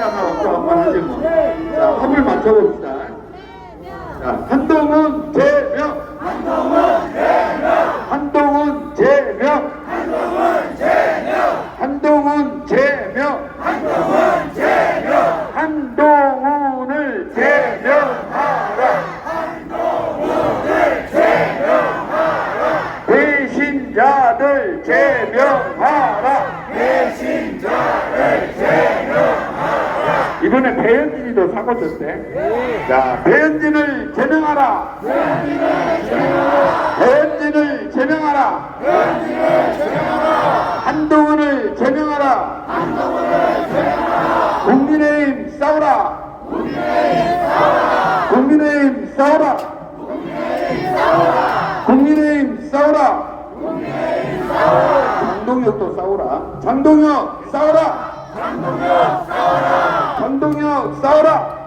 하나 또 한번 하죠. 뭐. 자, 합을 맞춰봅시다. 자, 한동훈 제명. 한동훈 제명. 한동훈 제명. 한동훈 제명. 한동훈 제명. 한동훈을 제명하라. 배신자들 제명하라. 배신자들 제명하라. 이번에 사고 쳤대. 자, 배현진을 제명하라. 배현진을 제명하라. 한동훈을 제명하라. 국민의힘 싸우라. 국민의힘 싸우라. 국민의힘 싸우라. 장동혁도 싸우라. 장동혁 싸우라. 장동혁 싸우라.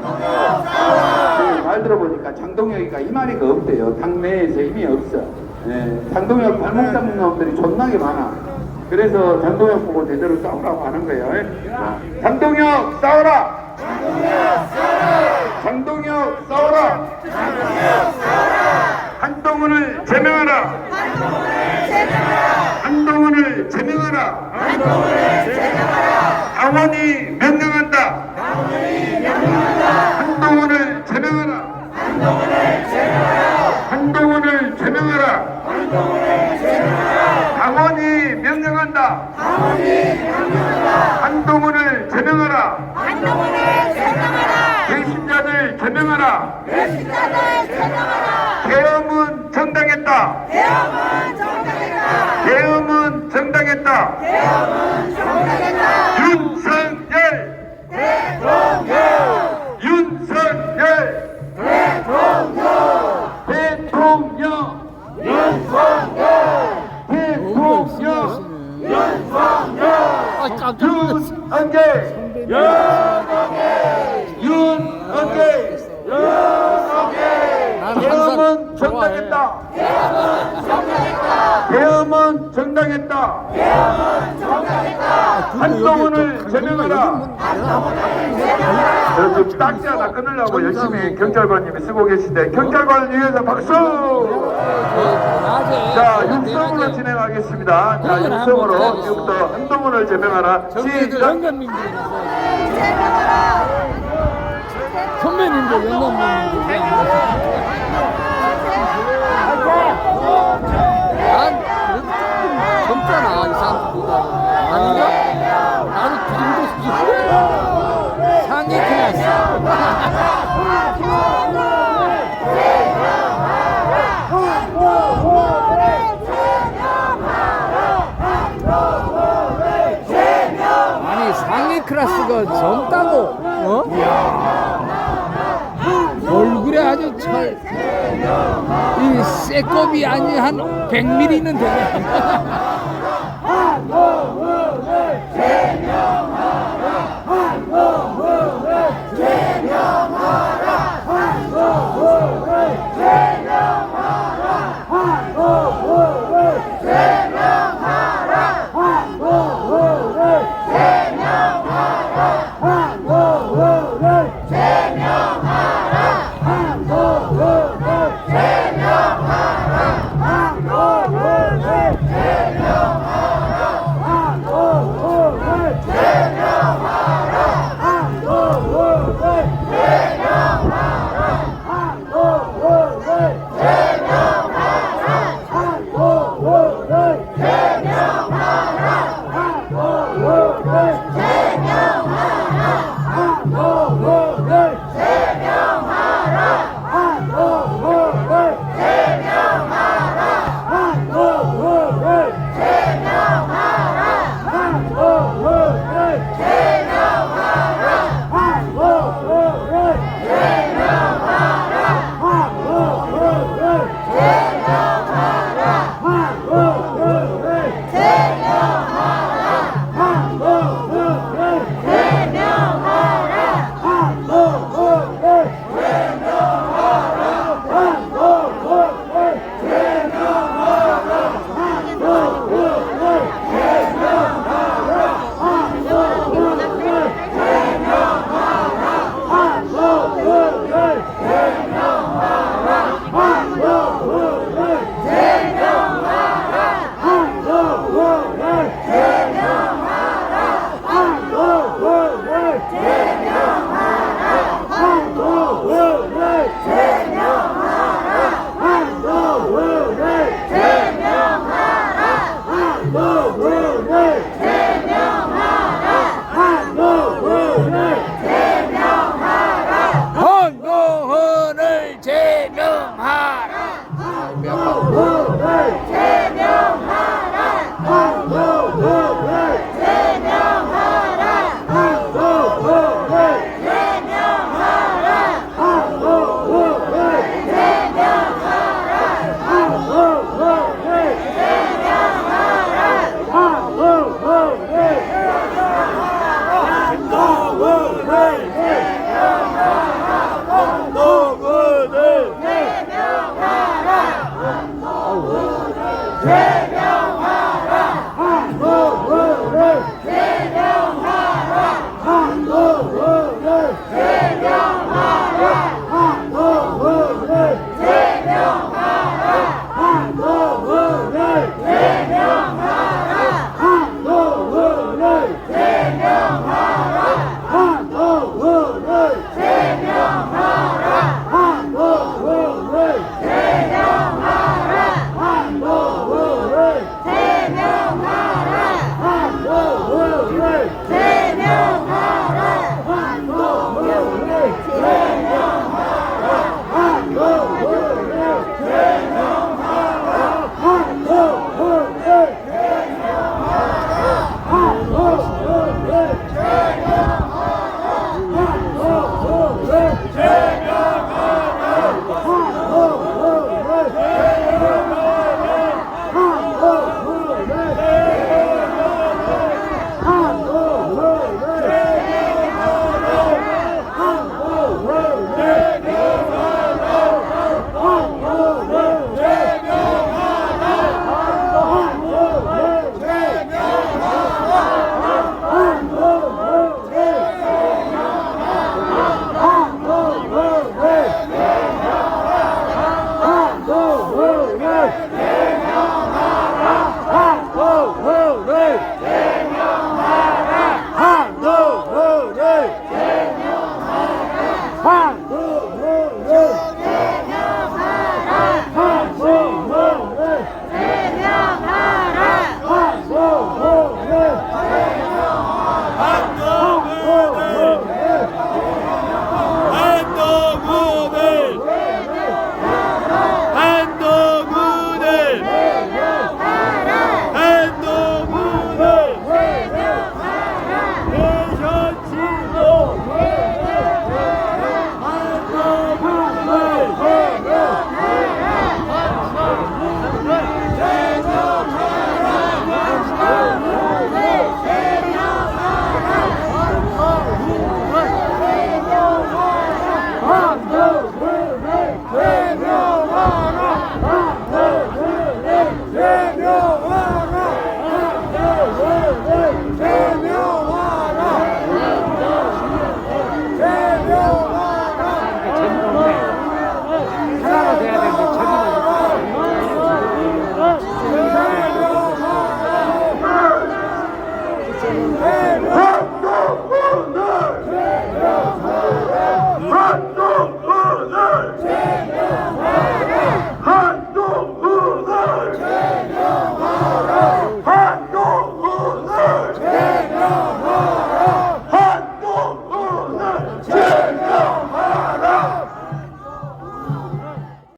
네, 말 들어보니까 장동혁이가 이 말이가 없대요. 당내에서 힘이 없어. 네, 장동혁 발목 잡는 놈들이 존나게 많아. 그래서 장동혁 보고 제대로 싸우라고 하는 거예요. 자, 장동혁 싸우라. 장동혁 싸우라. 한동훈을 제명하라. 한동훈을 제명하라. 당원이 명 제명하라. 한동훈을 제명하라! 배신자들 제명하라. 배신자들 제명하라! 계엄은 정당했다. 대형은 정당했다! 계엄은 정당했다. 대형은 정당했다! 윤석 항상 계엄은 좋아해. 정당했다. 계엄은 정당했다. 한동훈을 제명하라. 저 지금 딱지 하나 끊으려고 열심히 경찰관님이 쓰고 계신데 경찰관을 위해서 박수! 자 육성으로 진행하겠습니다. 자 육성으로 지금부터 한동훈을 제명하라. 시작. 선배님들 영감님들 난 그래도 젊잖아 이 사람보다 아닌가? 나는 그 정도 상위 클래스 아니 상위 클래스가 젊다고 어? 얼굴에 아주 철, 이 쇠껍이 아니 한 100mm는 되네. 제 啊。